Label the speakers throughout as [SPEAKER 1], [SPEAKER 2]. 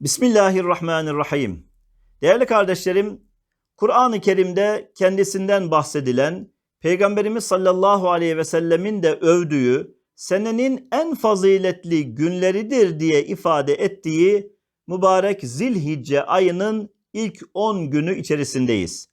[SPEAKER 1] Bismillahirrahmanirrahim. Değerli kardeşlerim, Kur'an-ı Kerim'de kendisinden bahsedilen, Peygamberimiz sallallahu aleyhi ve sellemin de övdüğü, senenin en faziletli günleridir diye ifade ettiği mübarek Zilhicce ayının ilk 10 günü içerisindeyiz.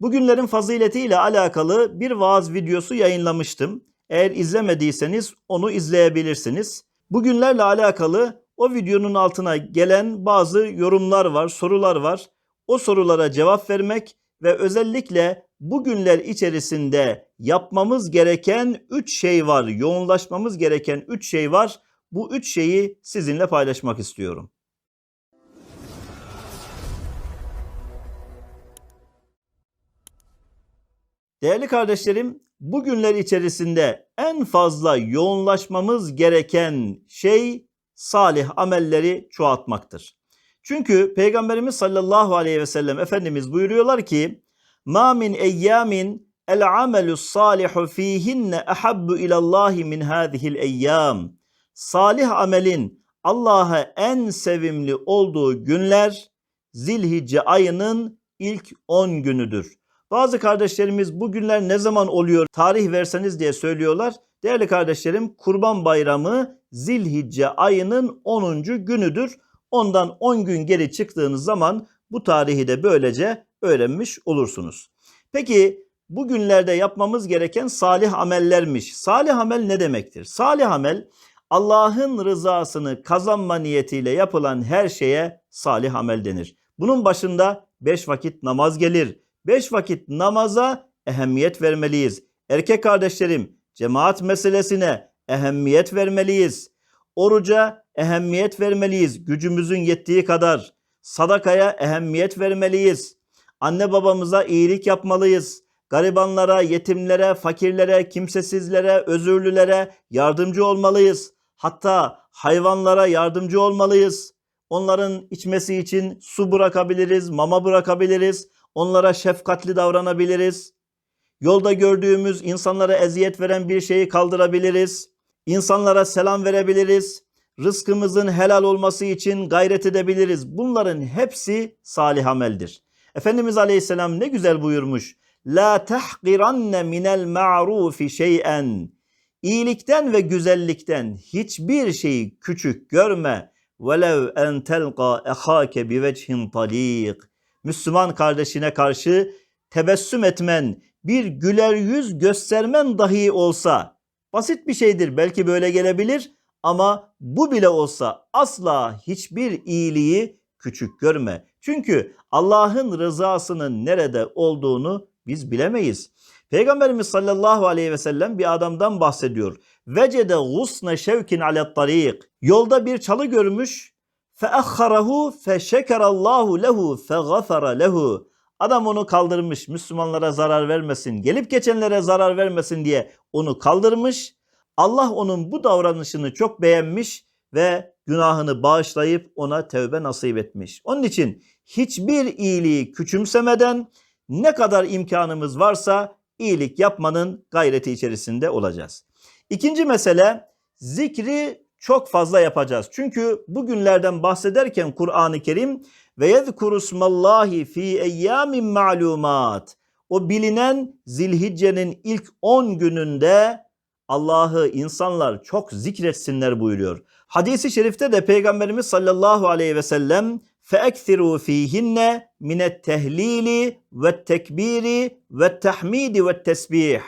[SPEAKER 1] Bu günlerin faziletiyle alakalı bir vaaz videosu yayınlamıştım. Eğer izlemediyseniz onu izleyebilirsiniz. Bu günlerle alakalı o videonun altına gelen bazı yorumlar var, sorular var. O sorulara cevap vermek ve özellikle bu günler içerisinde yapmamız gereken 3 şey var, yoğunlaşmamız gereken 3 şey var. Bu 3 şeyi sizinle paylaşmak istiyorum. Değerli kardeşlerim, bu günler içerisinde en fazla yoğunlaşmamız gereken şey salih amelleri çoğaltmaktır. Çünkü Peygamberimiz sallallahu aleyhi ve sellem Efendimiz buyuruyorlar ki ma min eyyamin el amelu salihu fihinne ahabbu ilallahi min hadihil eyyam. Salih amelin Allah'a en sevimli olduğu günler Zilhicce ayının ilk 10 günüdür. Bazı kardeşlerimiz bu günler ne zaman oluyor tarih verseniz diye söylüyorlar. Değerli kardeşlerim Kurban Bayramı Zilhicce ayının 10. günüdür. Ondan 10 gün geri çıktığınız zaman bu tarihi de böylece öğrenmiş olursunuz. Peki bu günlerde yapmamız gereken salih amellermiş. Salih amel ne demektir? Salih amel Allah'ın rızasını kazanma niyetiyle yapılan her şeye salih amel denir. Bunun başında 5 vakit namaz gelir. 5 vakit namaza ehemmiyet vermeliyiz. Erkek kardeşlerim cemaat meselesine ehemmiyet vermeliyiz. Oruca ehemmiyet vermeliyiz gücümüzün yettiği kadar. Sadakaya ehemmiyet vermeliyiz. Anne babamıza iyilik yapmalıyız. Garibanlara, yetimlere, fakirlere, kimsesizlere, özürlülere yardımcı olmalıyız. Hatta hayvanlara yardımcı olmalıyız. Onların içmesi için su bırakabiliriz, mama bırakabiliriz. Onlara şefkatli davranabiliriz. Yolda gördüğümüz insanlara eziyet veren bir şeyi kaldırabiliriz. İnsanlara selam verebiliriz. Rızkımızın helal olması için gayret edebiliriz. Bunların hepsi salih ameldir. Efendimiz Aleyhisselam ne güzel buyurmuş. La tahqiranne minel ma'rufi şey'en. İyilikten ve güzellikten hiçbir şeyi küçük görme. Velev en telqa ehake bi vechin taliq. Müslüman kardeşine karşı tebessüm etmen, bir güler yüz göstermen dahi olsa basit bir şeydir. Belki böyle gelebilir ama bu bile olsa asla hiçbir iyiliği küçük görme. Çünkü Allah'ın rızasının nerede olduğunu biz bilemeyiz. Peygamberimiz sallallahu aleyhi ve sellem bir adamdan bahsediyor. Vecede gusne şevkin ale tarik. Yolda bir çalı görmüş. Feakharahu feşekerallahu lehu fegafara lehu. Adam onu kaldırmış Müslümanlara zarar vermesin, gelip geçenlere zarar vermesin diye onu kaldırmış. Allah onun bu davranışını çok beğenmiş ve günahını bağışlayıp ona tevbe nasip etmiş. Onun için hiçbir iyiliği küçümsemeden ne kadar imkanımız varsa iyilik yapmanın gayreti içerisinde olacağız. İkinci mesele zikri çok fazla yapacağız. Çünkü bugünlerden bahsederken Kur'an-ı Kerim ve yezkurusmallahi fi eyyamin ma'lumat. O bilinen Zilhicce'nin ilk 10 gününde Allah'ı insanlar çok zikretsinler buyuruyor. Hadisi şerifte de Peygamberimiz sallallahu aleyhi ve sellem فَاَكْثِرُوا ف۪يهِنَّ مِنَ التَّهْلِيلِ وَالتَّكْبِيرِ وَالتَّحْمِيدِ وَالتَّسْبِيحِ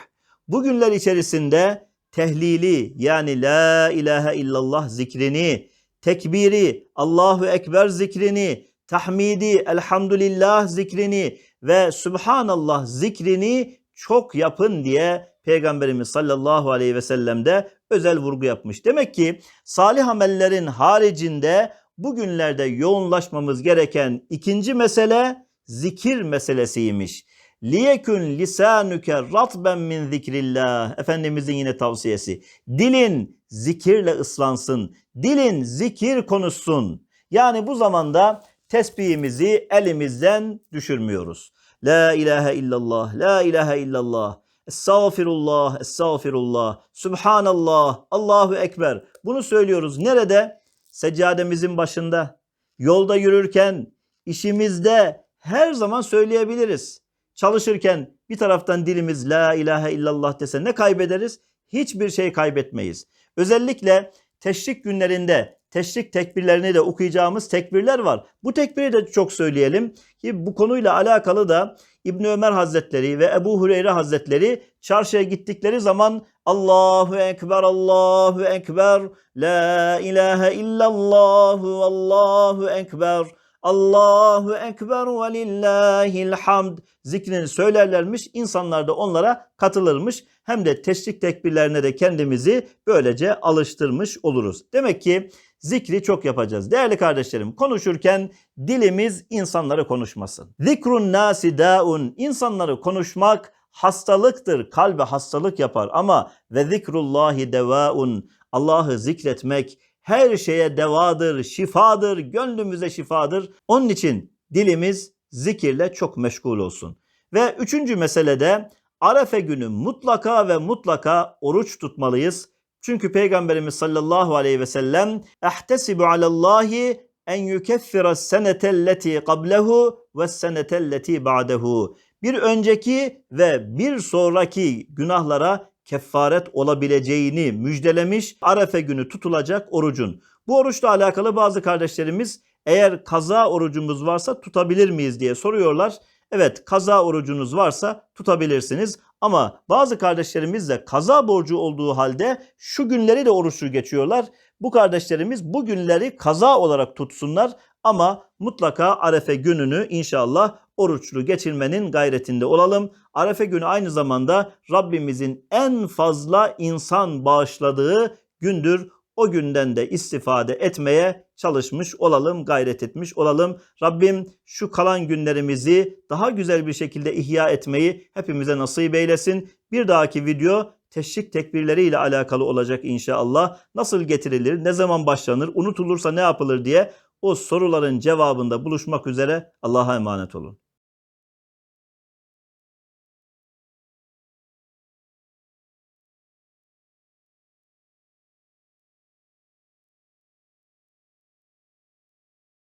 [SPEAKER 1] Bu günler içerisinde tehlili yani la ilahe illallah zikrini, tekbiri, Allahu Ekber zikrini, tahmidi, elhamdülillah zikrini ve subhanallah zikrini çok yapın diye Peygamberimiz sallallahu aleyhi ve sellem de özel vurgu yapmış. Demek ki salih amellerin haricinde bugünlerde yoğunlaşmamız gereken ikinci mesele zikir meselesiymiş. Liyekün lisanuke ratben min zikrillah. Efendimizin yine tavsiyesi. Dilin zikirle ıslansın. Dilin zikir konuşsun. Yani bu zamanda tesbihimizi elimizden düşürmüyoruz. La ilahe illallah, la ilahe illallah. Estağfirullah, estağfirullah. Subhanallah, Allahu Ekber. Bunu söylüyoruz. Nerede? Seccademizin başında. yolda yürürken, işimizde her zaman söyleyebiliriz. Çalışırken bir taraftan dilimiz la ilahe illallah dese ne kaybederiz? Hiçbir şey kaybetmeyiz. Özellikle teşrik günlerinde teşrik tekbirlerini de okuyacağımız tekbirler var. Bu tekbiri de çok söyleyelim ki bu konuyla alakalı da İbn Ömer Hazretleri ve Ebu Hureyre Hazretleri çarşıya gittikleri zaman Allahu Ekber, Allahu Ekber, La ilahe illallah, Allahu Ekber, Allahu Ekber ve lillahil hamd zikrini söylerlermiş. İnsanlar da onlara katılırmış. Hem de teşrik tekbirlerine de kendimizi böylece alıştırmış oluruz. Demek ki zikri çok yapacağız. Değerli kardeşlerim konuşurken dilimiz insanları konuşmasın. Zikrun nasi daun insanları konuşmak hastalıktır. Kalbe hastalık yapar ama ve zikrullahi devaun Allah'ı zikretmek her şeye devadır, şifadır, gönlümüze şifadır. Onun için dilimiz zikirle çok meşgul olsun. Ve üçüncü meselede Arefe günü mutlaka ve mutlaka oruç tutmalıyız. Çünkü Peygamberimiz sallallahu aleyhi ve sellem ehtesibu alallahi en yukeffira senetelleti qablehu ve senetelleti ba'dehu. Bir önceki ve bir sonraki günahlara kefaret olabileceğini müjdelemiş. Arefe günü tutulacak orucun. Bu oruçla alakalı bazı kardeşlerimiz eğer kaza orucumuz varsa tutabilir miyiz diye soruyorlar. Evet kaza orucunuz varsa tutabilirsiniz. Ama bazı kardeşlerimiz de kaza borcu olduğu halde şu günleri de oruçlu geçiyorlar. Bu kardeşlerimiz bu günleri kaza olarak tutsunlar ama mutlaka Arefe gününü inşallah oruçlu geçirmenin gayretinde olalım. Arefe günü aynı zamanda Rabbimizin en fazla insan bağışladığı gündür. O günden de istifade etmeye çalışmış olalım, gayret etmiş olalım. Rabbim şu kalan günlerimizi daha güzel bir şekilde ihya etmeyi hepimize nasip eylesin. Bir dahaki video teşrik tekbirleri ile alakalı olacak inşallah. Nasıl getirilir, ne zaman başlanır, unutulursa ne yapılır diye o soruların cevabında buluşmak üzere Allah'a emanet olun.